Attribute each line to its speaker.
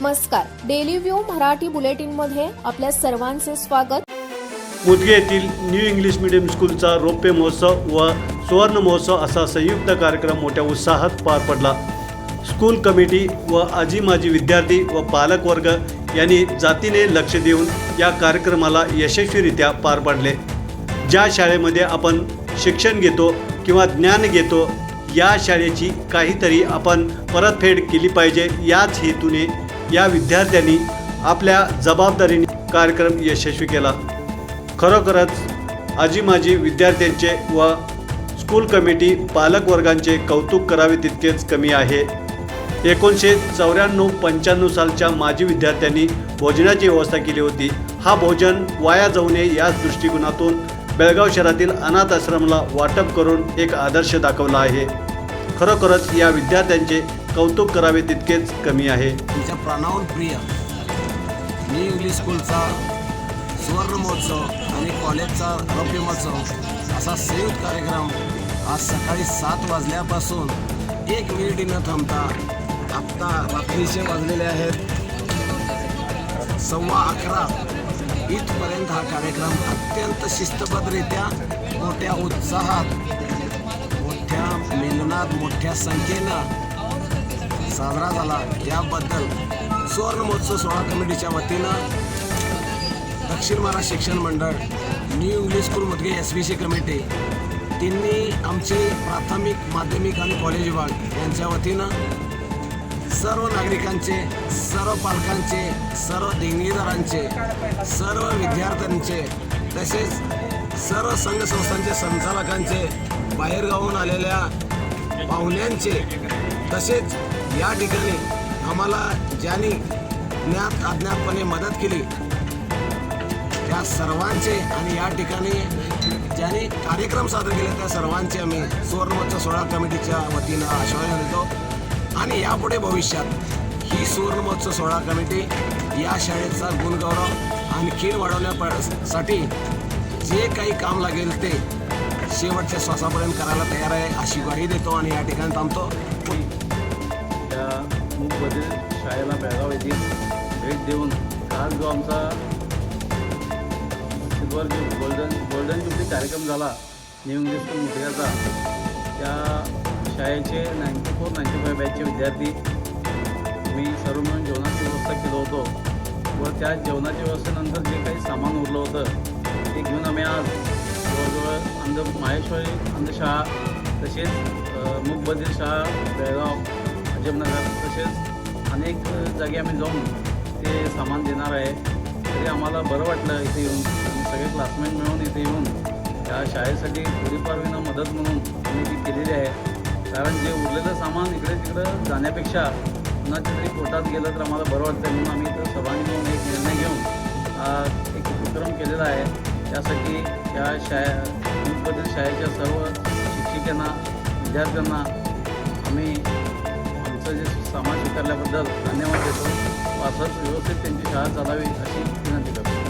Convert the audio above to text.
Speaker 1: नमस्कार. Daily view Marathi बुलेटिनमध्ये आपल्या सर्वांचे स्वागत.
Speaker 2: मुदगे येथील न्यू इंग्लिश मीडियम स्कूलचा रौप्य महोत्सव व सुवर्ण महोत्सव असा संयुक्त कार्यक्रम मोठ्या उत्साहात पार पडला. स्कूल कमिटी व आजी माजी विद्यार्थी व पालक वर्ग यांनी जातीने लक्ष देऊन या कार्यक्रमाला यशस्वीरित्या पार पाडले. ज्या शाळेमध्ये आपण शिक्षण घेतो किंवा ज्ञान घेतो या शाळेची काहीतरी आपण परतफेड केली पाहिजे याच हेतूने या विद्यार्थ्यांनी आपल्या जबाबदारीने कार्यक्रम यशस्वी केला. खरोखरच आजी माजी विद्यार्थ्यांचे व स्कूल कमिटी पालकवर्गांचे कौतुक करावे तितकेच कमी आहे. एकोणीसशे चौऱ्याण्णव पंच्याण्णव सालच्या माजी विद्यार्थ्यांनी भोजनाची व्यवस्था केली होती. हा भोजन वाया जाऊ नये याच दृष्टिकोनातून बेळगाव शहरातील अनाथ आश्रमला वाटप करून एक आदर्श दाखवला आहे. खरोखरच या विद्यार्थ्यांचे कौतुक करावे तितकेच कमी आहे.
Speaker 3: तुमच्या प्राणावर प्रिय. मी इंग्लिश स्कूलचा सुवर्ण महोत्सव आणि कॉलेजचा रौप्य महोत्सव असा संयुक्त कार्यक्रम आज सकाळी सात वाजल्यापासून एक मिनिट न थांबता आत्ता रात्रीचे वाजलेले आहेत. सव्वा अकरा. इथपर्यंत हा कार्यक्रम अत्यंत शिस्तबद्धरित्या मोठ्या उत्साहात मोठ्या मेलनात मोठ्या संख्येनं साजरा झाला. याबद्दल सुवर्ण महोत्सव सोहळा कमिटीच्या वतीनं दक्षिण महाराष्ट्र शिक्षण मंडळ न्यू इंग्लिश स्कूलमध्ये एस बी सी कमिटी त्यांनी आमचे प्राथमिक माध्यमिक आणि कॉलेज विभाग यांच्या वतीनं सर्व नागरिकांचे सर्व पालकांचे सर्व देणगीदारांचे सर्व विद्यार्थ्यांचे तसेच सर्व संघ संस्थांचे संचालकांचे बाहेरगावून आलेल्या पाहुण्यांचे तसेच या ठिकाणी आम्हाला ज्यांनी ज्ञात अज्ञातपणे मदत केली त्या सर्वांचे आणि या ठिकाणी ज्यांनी कार्यक्रम सादर केले त्या सर्वांचे आम्ही सुवर्णमहोत्सव सोहळा कमिटीच्या वतीनं आश्वासन देतो. आणि यापुढे भविष्यात ही सुवर्णमहोत्सव सोहळा कमिटी या शाळेचा गुणगौरव आणखीन वाढवण्यासाठी जे काही काम लागेल ते शेवटच्या श्वासापर्यंत करायला तयार आहे अशी ग्वाही देतो आणि या ठिकाणी थांबतो.
Speaker 4: त्या मूकबधीर शाळेला बेळगाव येथील भेट देऊन काल जो आमचा सिल्वर ज्यू गोल्डन गोल्डन ज्युबली कार्यक्रम झाला न्यू इंग्लिश स्कूल मुठ्याचा त्या शाळेचे नाईन्टी फोर नाईन्टी फाय बॅचचे विद्यार्थी मी सर्व मिळून जेवणाची व्यवस्था केलं होतो. व त्या जेवणाच्या व्यवस्थेनंतर जे काही सामान उरलं होतं घेऊन आम्ही आज जवळजवळ अंध माहेश्वरी अंधशाळा तसेच अ, शाळा बेळगाव अजबनगर तसेच अनेक जागी आम्ही जाऊन ते सामान देणार आहे. तरी आम्हाला बरं वाटलं इथे येऊन. सगळे क्लासमेट मिळून इथे येऊन त्या शाळेसाठी थोडीफार विना मदत म्हणून आम्ही ती केलेली आहे. कारण जे उरलेलं सामान इकडे तिकडं जाण्यापेक्षा कुणाच्या तरी पोटात गेलं तर आम्हाला बरं वाटतं म्हणून आम्ही इथं सर्वांनी मिळून एक निर्णय घेऊन एक उपक्रम केलेला आहे. त्यासाठी या शाळा मूकबधीर शाळेच्या सर्व शिक्षिकांना विद्यार्थ्यांना आम्ही आमचं जे सामान स्वीकारल्याबद्दल धन्यवाद देतो. असंच व्यवस्थित त्यांची शाळा चालावी अशी विनंती करतो.